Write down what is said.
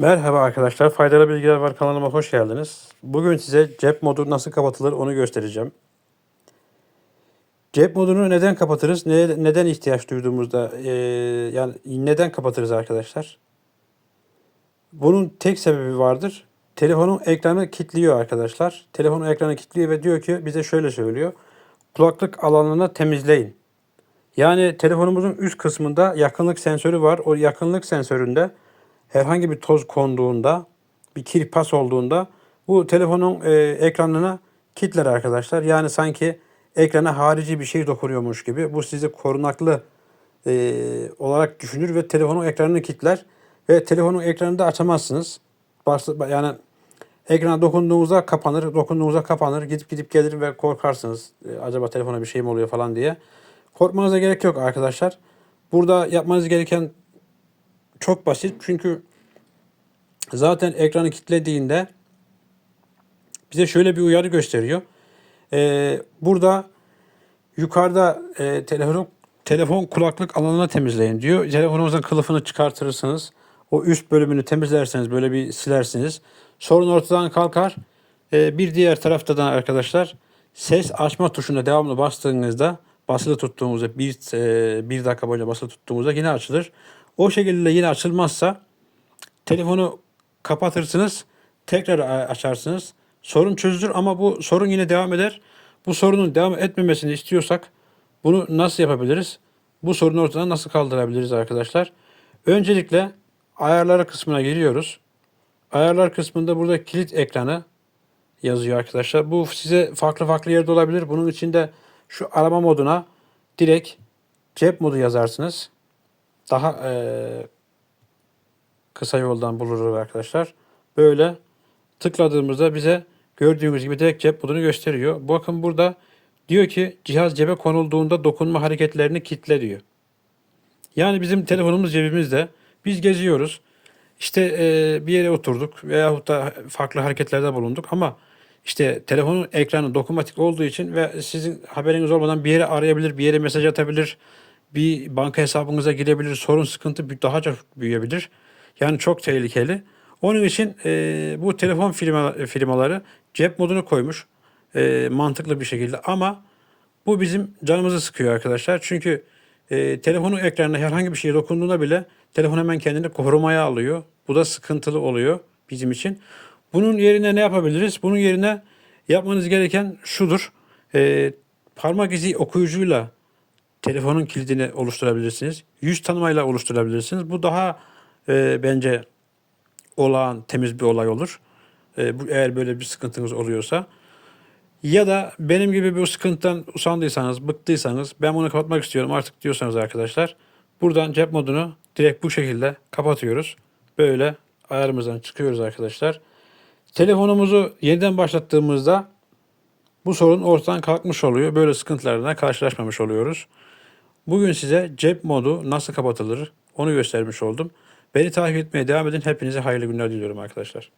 Merhaba arkadaşlar, Faydalı Bilgiler Var kanalıma hoş geldiniz. Bugün size cep modu nasıl kapatılır onu göstereceğim. Cep modunu neden kapatırız, ne, neden ihtiyaç duyduğumuzda, eee, yani neden kapatırız arkadaşlar? Bunun tek sebebi vardır. Telefonun ekranı kilitliyor arkadaşlar. Telefonun ekranı kilitliyor ve diyor ki bize şöyle söylüyor. Kulaklık alanını temizleyin. Yani telefonumuzun üst kısmında yakınlık sensörü var. O yakınlık sensöründe herhangi bir toz konduğunda, bir kirpas olduğunda bu telefonun e, ekranına kilitler arkadaşlar. Yani sanki ekrana harici bir şey dokunuyormuş gibi. Bu sizi korunaklı e, olarak düşünür ve telefonun ekranını kilitler. Ve telefonun ekranını da açamazsınız. Yani ekrana dokunduğunuzda kapanır, dokunduğunuzda kapanır, gidip gidip gelir ve korkarsınız. E, acaba telefona bir şey mi oluyor falan diye. Korkmanıza gerek yok arkadaşlar. Burada yapmanız gereken çok basit. Çünkü zaten ekranı kilitlediğinde bize şöyle bir uyarı gösteriyor. Ee, burada yukarıda e, telefon telefon kulaklık alanına temizleyin diyor. Telefonunuzun kılıfını çıkartırırsınız. O üst bölümünü temizlerseniz böyle bir silersiniz. Sorun ortadan kalkar. Ee, bir diğer tarafta da arkadaşlar ses açma tuşuna devamlı bastığınızda basılı tuttuğumuzda bir, e, bir dakika boyunca basılı tuttuğumuzda yine açılır. O şekilde yine açılmazsa telefonu kapatırsınız, tekrar açarsınız. Sorun çözülür ama bu sorun yine devam eder. Bu sorunun devam etmemesini istiyorsak bunu nasıl yapabiliriz? Bu sorunu ortadan nasıl kaldırabiliriz arkadaşlar? Öncelikle ayarları kısmına giriyoruz. Ayarlar kısmında burada kilit ekranı yazıyor arkadaşlar. Bu size farklı farklı yerde olabilir. Bunun için de şu arama moduna direkt cep modu yazarsınız. Daha eee, kısa yoldan buluruz arkadaşlar. Böyle tıkladığımızda bize gördüğünüz gibi direkt cep modunu gösteriyor. Bakın burada diyor ki cihaz cebe konulduğunda dokunma hareketlerini kitle diyor. Yani bizim telefonumuz cebimizde. Biz geziyoruz. İşte e, bir yere oturduk veyahut da farklı hareketlerde bulunduk ama işte telefonun ekranı dokunmatik olduğu için ve sizin haberiniz olmadan bir yere arayabilir, bir yere mesaj atabilir, bir banka hesabınıza girebilir, sorun sıkıntı daha çok büyüyebilir. Yani çok tehlikeli. Onun için e, bu telefon firma, firmaları cep modunu koymuş e, mantıklı bir şekilde ama bu bizim canımızı sıkıyor arkadaşlar. Çünkü e, telefonun ekranına herhangi bir şeye dokunduğunda bile telefon hemen kendini korumaya alıyor. Bu da sıkıntılı oluyor bizim için. Bunun yerine ne yapabiliriz? Bunun yerine yapmanız gereken şudur. E, parmak izi okuyucuyla telefonun kilidini oluşturabilirsiniz. Yüz tanımayla oluşturabilirsiniz. Bu daha e, bence olağan, temiz bir olay olur. E, bu, eğer böyle bir sıkıntınız oluyorsa. Ya da benim gibi bu sıkıntıdan usandıysanız, bıktıysanız, ben bunu kapatmak istiyorum artık diyorsanız arkadaşlar, buradan cep modunu direkt bu şekilde kapatıyoruz. Böyle ayarımızdan çıkıyoruz arkadaşlar. Telefonumuzu yeniden başlattığımızda bu sorun ortadan kalkmış oluyor. Böyle sıkıntılarla karşılaşmamış oluyoruz. Bugün size cep modu nasıl kapatılır onu göstermiş oldum. Beni takip etmeye devam edin. Hepinize hayırlı günler diliyorum arkadaşlar.